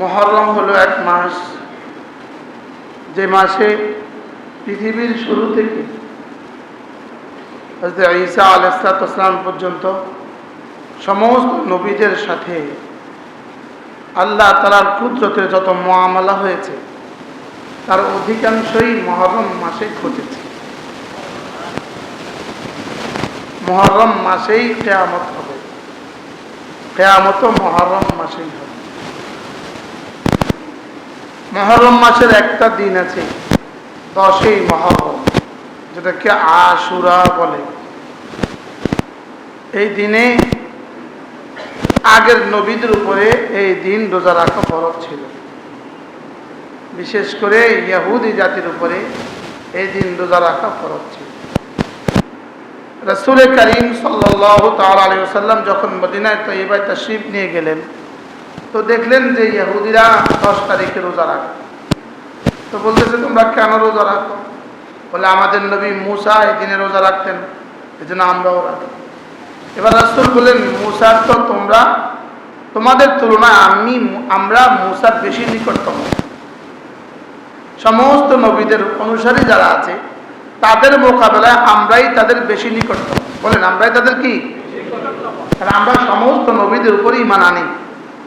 মহরম হলো এক মাস। যে মাসে পৃথিবীর শুরু থেকে ঈসা আলাইসালাম পর্যন্ত সমস্ত নবীদের সাথে আল্লাহ তালার কুদরতের যত মামলা হয়েছে, তার অধিকাংশই মহরম মাসে ঘটেছে। মহরম মাসেই কেয়ামত হবে। কেয়ামত মহরম মাসেই হবে। মহরম মাসের একটা দিন আছে, দশই মহরম, যেটাকে আশুরা বলে। এই দিনে আগের নবীদের উপরে এই দিন রোজা রাখা ফরজ ছিল। বিশেষ করে ইয়াহুদি জাতির উপরে এই দিন রোজা রাখা ফরজ ছিল। রসুল করিম সাল্লাহ তাল্লাম যখন মদিনায় তৈবায় তশরিফ নিয়ে গেলেন তো দেখলেন যে ইহুদিরা দশ তারিখে রোজা রাখে। তো বলতেছে তোমরা কেন রোজা রাখো? বলে আমাদের নবী মুসা এই দিনে রোজা রাখতেন এই জন্য আমরাও রাখি। এবার রাসুল বললেন মুসার তো তোমরা তোমাদের তুলনায় আমি আমরা মুসার বেশি নিকটতম। সমস্ত নবীদের অনুসারী যারা আছে তাদের মোকাবেলায় আমরাই তাদের বেশি নিকটতম। বলেন আমরাই তাদের কি? আমরা সমস্ত নবীদের উপরে ইমান আনি।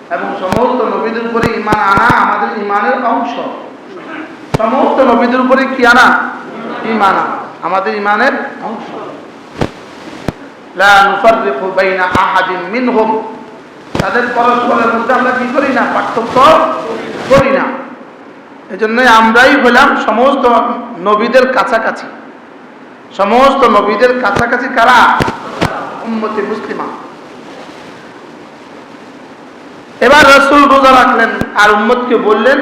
এবং সমস্ত নবীদের উপরে ইমান আনা আমাদের ইমানের অংশ। সমস্ত নবীদের উপরে কি আনা? ইমান আনা, আমাদের ইমানের অংশ। তাদের পরস্পরের মধ্যে আমরা কি করি না? পার্থক্য করি না। এজন্যই আমরাই হলাম সমস্ত নবীদের কাছাকাছি। সমস্ত নবীদের কাছাকাছি কারা? উম্মতি মুসলিমা। এবার রসুল রোজা রাখলেন আর উম্মতকে বললেন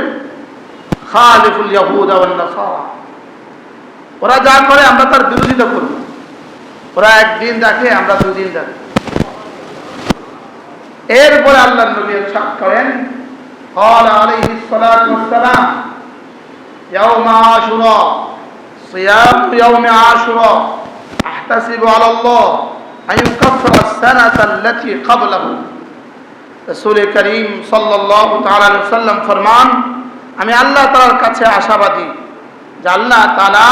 খালিফুল ইয়াহুদা ওয়ান নাসারা ওরা যা করে আমরা তার বিরোধিতা করব ওরা একদিন রাখে আমরা দুদিন রাখি এরপরে আল্লাহ নবী সাপ করেন قال عليه الصلاة والسلام يوم عاشوراء صيام يوم عاشوراء أحتسب على الله أن يكفر السنة التي قبله রসুল করিম সাল্লাম ফরমান, আমি আল্লাহ তালার কাছে আশাবাদী যে আল্লাহ তালা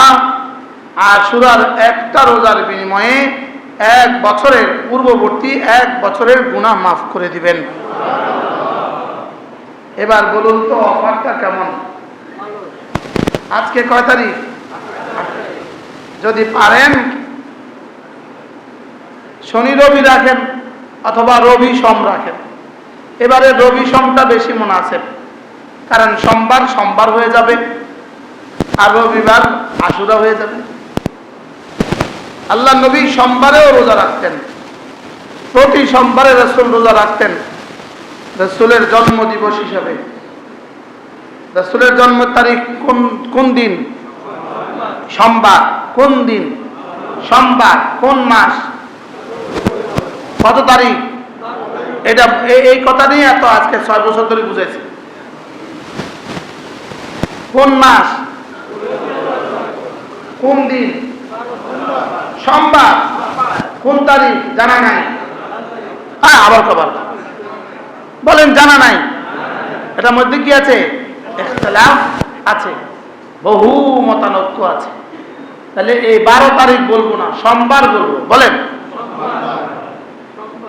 আশুরার একটা রোজার বিনিময়ে এক বছরের পূর্ববর্তী এক বছরের গুণা মাফ করে দিবেন। এবার বলুন তো, অফারটা কেমন? আজকে কয় তারিখ? যদি পারেন, শনি রবি রাখেন অথবা রবি সোম রাখেন। এবারে রবি সোমটা বেশি মনে আছে কারণ সোমবার সোমবার হয়ে যাবে, আর রবিবার আশুরা হয়ে যাবে। আল্লাহ নবী সোমবারেও রোজা রাখতেন। প্রতি সোমবারে রসুল রোজা রাখতেন। রসুলের জন্ম দিবস হিসাবে। রসুলের জন্ম তারিখ কোন কোন দিন? সোমবার। কোন দিন? সোমবার। কোন মাস? কত তারিখ? এটা এই কথা নিয়ে এত আজকে ছয় বছর ধরে বুঝাইছি। কোন মাস? কোন দিন? সোমবার। কোন তারিখ? জানা নাই। হ্যাঁ আবার খবর। বলেন, জানা নাই। এটার মধ্যে কি আছে? ইখতিলাফ আছে। বহু মতানৈক্য আছে। তাহলে এই বারো তারিখ বলব না, সোমবার বলব। বলেন।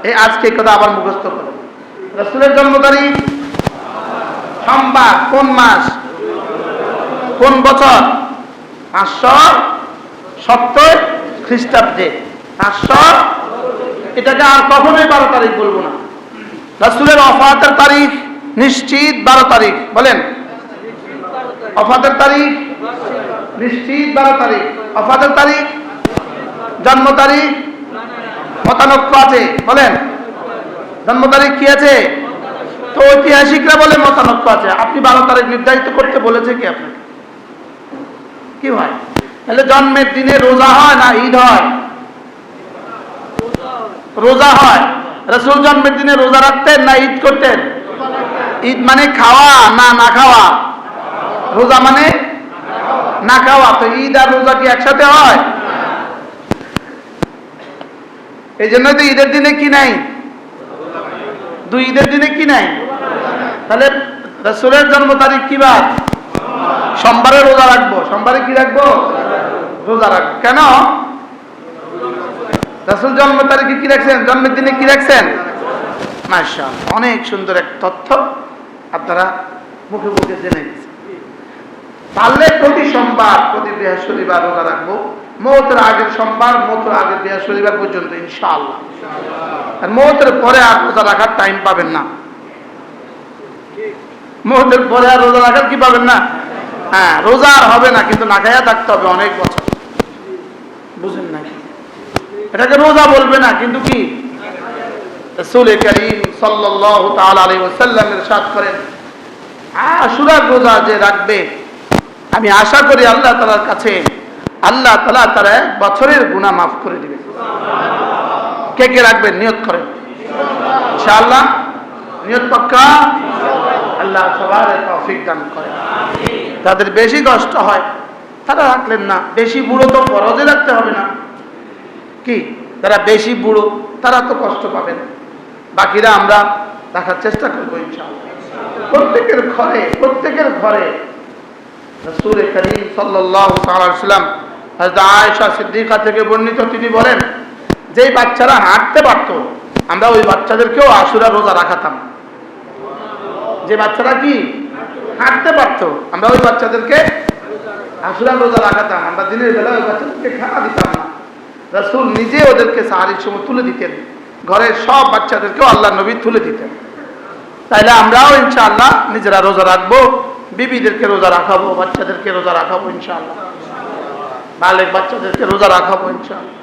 এই আজকে কথা আবার মুখস্থ করেন রসুলের জন্ম তারিখ? সোমবার, কোন মাস? কোন বছর? পাঁচশো সত্তর খ্রিস্টাব্দে। পাঁচশো এটাকে আর কখনোই বারো তারিখ বলব না। রসুলের অফাতের তারিখ নিশ্চিত বারো তারিখ। বলেন। অফাতের তারিখ নিশ্চিত বারো তারিখ। অফাতের তারিখ? জন্ম তারিখ? মতানক্য আছে, বলেন। জন্ম তারিখ কি আছে? তো ঐতিহাসিকরা বলে মতানক্য আছে। আপনি বারো তারিখ নির্ধারিত করতে বলেছে কি আপনাকে? কি হয় তাহলে জন্মের দিনে রোজা হয় না ঈদ হয়? রোজা হয়। রসুল জন্মের দিনে রোজা রাখতেন না ঈদ করতেন? ঈদ মানে খাওয়া না না খাওয়া? রোজা মানে না খাওয়া। তো ঈদ আর রোজা কি একসাথে হয়? এই জন্য তো ঈদের দিনে কি নাই? দুই ঈদের দিনে কি নাই? তাহলে রসুলের জন্ম তারিখ কি বার? সোমবারে রোজা রাখব। সোমবারে কি রাখব? রোজা রাখব। কেন? রসুল জন্ম তারিখে কি রাখছেন? জন্মের দিনে কি রাখছেন? মাসা অনেক সুন্দর এক তথ্য আপনারা মুখে মুখে জেনে গেছেন পারলে প্রতি সোমবার, প্রতি বৃহস্পতিবার রোজা রাখব। মৌতের আগের সোমবার, মৌতের আগের বৃহস্পতিবার পর্যন্ত, ইনশাআল্লাহ। আর মৌতের পরে আর রোজা রাখার টাইম পাবেন না। মৌতের পরে আর রোজা রাখার কি পাবেন না? হ্যাঁ রোজা আর হবে না, কিন্তু না খাইয়া থাকতে হবে অনেক বছর। বুঝেন না এটাকে রোজা বলবে না, কিন্তু কি? রসুল করিম সাল্লাল্লাহু তাআলা আলাইহি ওয়াসাল্লাম ইরশাদ করেন, আশুরার রোজা যে রাখবে, আমি আশা করি আল্লাহ তাআলার কাছে আল্লাহ তাআলা তার এক বছরের গুনাহ মাফ করে দিবে। কে কে রাখবেন নিয়ত করেন ইনশাআল্লাহ। নিয়ত পাক্কা? আল্লাহ সবার তৌফিক দান করে। তাদের বেশি কষ্ট হয়, তারা রাখলেন না। বেশি বুড়ো তো ফরজে রাখতে হবে না। কি? যারা বেশি বুড়ো, তারা তো কষ্ট পাবে না। বাকিরা আমরা রাখার চেষ্টা করব ইনশাআল্লাহ। প্রত্যেকের ঘরে প্রত্যেকের ঘরে রসুল করিম তাআলা সাল্লাম আয়েশা সিদ্দিকা থেকে বর্ণিত তিনি বলেন, যেই বাচ্চারা হাঁটতে পারতো, আমরা ওই বাচ্চাদেরকেও আশুরা রোজা রাখাতাম। যে বাচ্চারা কি হাঁটতে পারতো, আমরা ওই বাচ্চাদেরকে আশুরা রোজা রাখাতাম। আমরা দিনের বেলা ওই বাচ্চাদেরকে খাওয়া দিতাম না। রসুল নিজে ওদেরকে সাহারির সময় তুলে দিতেন। ঘরের সব বাচ্চাদেরকেও আল্লাহ নবী তুলে দিতেন। তাইলে আমরাও ইনশাআল্লাহ নিজেরা রোজা রাখব, বিবিদেরকে রোজা রাখাবো, বাচ্চাদেরকে রোজা রাখাবো ইনশাআল্লাহ। বালেক বাচ্চাদেরকে রোজা রাখাবো ইনশাআল্লাহ।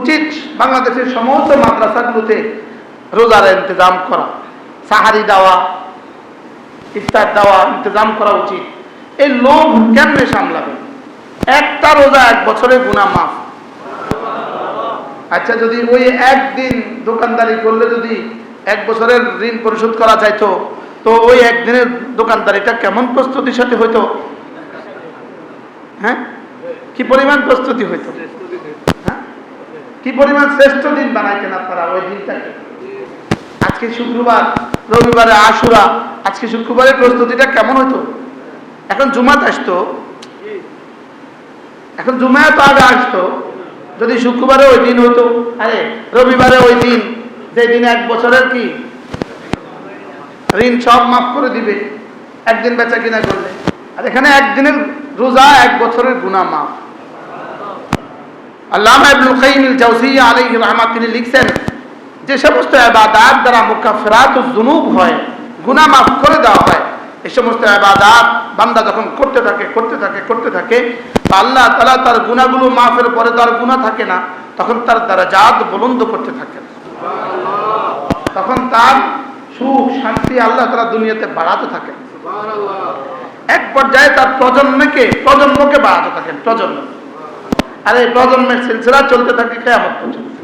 উচিত বাংলাদেশের সমস্ত মাদ্রাসাগুলোতে রোজার ইন্তজাম করা, সাহারি দেওয়া, ইফতার দেওয়া, ইন্তজাম করা উচিত। এই লোভ কেমনে সামলাবে? একটা রোজা এক বছরের গুণা মাফ। আচ্ছা যদি ওই একদিন দোকানদারি করলে যদি এক বছরের ঋণ পরিশোধ করা যাইতো, তো ওই একদিনের দোকানদারিটা কেমন প্রস্তুতির সাথে হইতো? হ্যাঁ? কি পরিমাণ প্রস্তুতি হইতো? হ্যাঁ? কি পরিমাণ শ্রেষ্ঠ দিন বানাইতেন আপনারা ওই দিনটাকে? আজকে শুক্রবার, রবিবারে আশুরা, আজকে শুক্রবারের প্রস্তুতিটা কেমন হতো এখন জুমাত আসতো। এখন জুমায় তো আগে আসতো। যদি শুক্রবারে ওই দিন হতো, আরে রবিবারে ওই দিন, যে দিন এক বছরের কি? ঋণ সব মাফ করে দিবে। একদিন বেচা কিনা করলে। আর এখানে একদিনের রোজা, এক বছরের গুনাহ মাফ। আল্লামা ইবনুল আল আলাইহি রাহমাত তিনি লিখছেন যে সমস্ত ইবাদত দ্বারা মুকাফফিরাত যুনুব হয় গুনাহ মাফ করে দেওয়া হয়। এই সমস্ত ইবাদত বান্দা যখন করতে থাকে করতে থাকে করতে থাকে আল্লাহ তাআলা তার গুনাহগুলো মাফের পরে তার গুনাহ থাকে না তখন তার দারাজাত বুলন্দ করতে থাকেন তখন তার সুখ শান্তি আল্লাহ তাআলা দুনিয়াতে বাড়াতে থাকেন এক পর্যায়ে তার প্রজন্মকে প্রজন্মকে বাড়াতে থাকেন প্রজন্ম। আর এই প্রজন্মের সিলসিলা চলতে থাকে কেয়ামত পর্যন্ত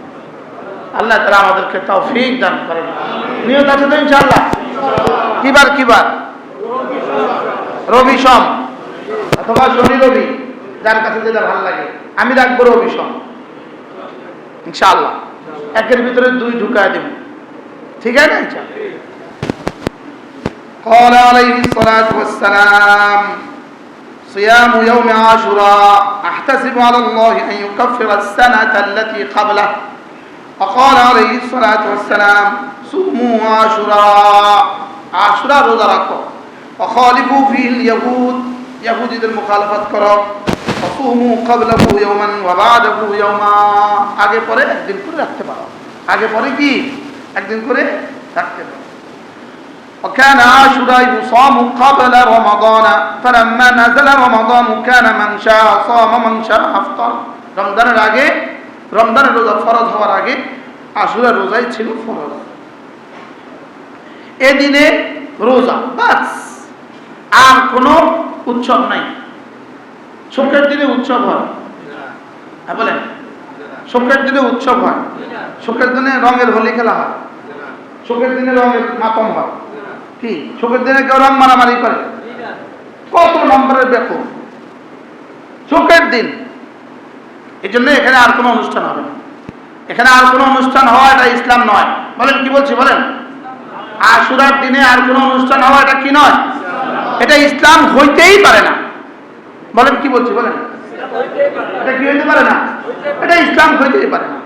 আল্লাহ তারা আমাদেরকে তৌফিক দান করেন নিয়ত আছে তো ইনশাআল্লাহ কিবার কিবার রবি সম অথবা শনি রবি যার কাছে যেটা ভালো লাগে আমি রাখবো রবি সম ইনশাআল্লাহ একের ভিতরে দুই ঢুকায় দেব ঠিক আছে না ইনশাআল্লাহ قال عليه الصلاة والسلام صيام يوم عاشوراء أحتسب على الله أن يكفر السنة التي قبله. وقال عليه الصلاة والسلام صوموا عاشوراء. عاشوراء روزة وخالفوا فيه اليهود. يهوديদের المخالفة করো وصوموا قبله يوما وبعده يوما. أجي পরে একদিন করে রাখতে أجي আগে পরে কি একদিন করে وكان عاشوراء يصام قبل رمضان فلما نزل رمضان كان من شاء صام من شاء افطر রমজানের আগে রমজানের রোজা ফরজ হওয়ার আগে আশুরার রোজাই ছিল ফরজ এদিনে রোজা বাস আর কোনো উৎসব নাই শোকের দিনে উৎসব হয় হ্যাঁ বলেন শোকের দিনে উৎসব হয় শোকের দিনে রঙের হোলি খেলা হয় শোকের দিনে রঙের মাতম হয় কি? শোকের দিনে কেউ রং মারামারি করে? কত নম্বরের ব্যাপক শোকের দিন। এই জন্য এখানে আর কোনো অনুষ্ঠান হবে না। এখানে আর কোনো অনুষ্ঠান হওয়া এটা ইসলাম নয়। বলেন, কি বলছি, বলেন? আশুরার দিনে আর কোনো অনুষ্ঠান হওয়া এটা কি নয়? এটা ইসলাম হইতেই পারে না। বলেন, কি বলছি, বলেন? এটা কি হইতে পারে না? এটা ইসলাম হইতেই পারে না।